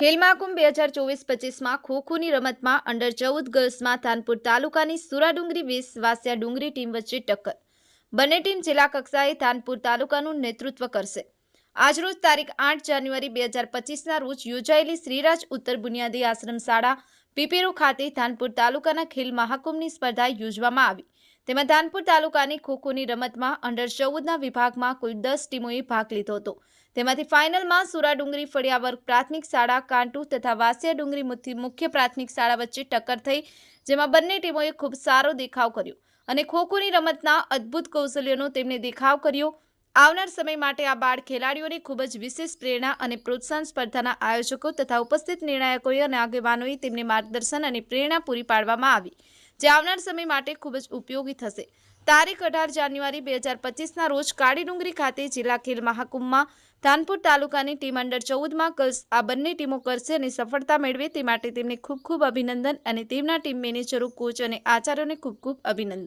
ખેલ મહાકુંભ બે હજાર ચોવીસ પચીસમાં ખોખોની રમતમાં અંડર ચૌદ ગર્લ્સમાં થાનપુર તાલુકાની સુરાડુંગરી વીસ, વાસિયા ડુંગરી ટીમ વચ્ચે ટક્કર. બંને ટીમ જિલ્લા કક્ષાએ થાનપુર તાલુકાનું નેતૃત્વ કરશે. આજરોજ તારીખ આઠ જાન્યુઆરી બે હજાર પચીસના રોજ યોજાયેલી શ્રીરાજ ઉત્તર બુનિયાદી આશ્રમ શાળા પીપેરો ખાતે ધાનપુર તાલુકાના ખેલ મહાકુંભની સ્પર્ધા યોજવામાં આવી. તેમાં ધાનપુર તાલુકાની ખોખોની રમતમાં અંડર ચૌદના વિભાગમાં કુલ દસ ટીમોએ ભાગ લીધો હતો. તેમાંથી ફાઇનલમાં સુરા ડુંગરી ફળિયા વર્ગ પ્રાથમિક શાળા, કાંટુ તથા વાસિયા ડુંગરી મુખ્ય પ્રાથમિક શાળા વચ્ચે ટક્કર થઈ, જેમાં બંને ટીમોએ ખૂબ સારો દેખાવ કર્યો. અને ખોખોની રમતના અદ્ભુત કૌશલ્યોનો તેમણે દેખાવ કર્યો. આવનાર સમય માટે આ બાળ ખેલાડીઓને ખૂબ જ વિશેષ પ્રેરણા અને પ્રોત્સાહન સ્પર્ધાના આયોજકો તથા ઉપસ્થિત નિર્ણાયકોએ અને આગેવાનોએ તેમને માર્ગદર્શન અને પ્રેરણા પૂરી પાડવામાં આવી, જે આવનાર સમય માટે ખૂબ જ ઉપયોગી થશે. તારીખ અઢાર જાન્યુઆરી બે હજાર પચીસના રોજ કાળી ડુંગરી ખાતે જિલ્લા ખેલ મહાકુંભમાં ધાનપુર તાલુકાની ટીમ અંડર ચૌદમાં ગર્લ્સ આ બંને ટીમો કરશે અને સફળતા મેળવે તે માટે તેમને ખૂબ ખૂબ અભિનંદન અને તેમના ટીમ મેનેજરો, કોચ અને આચાર્યોને ખૂબ ખૂબ અભિનંદન.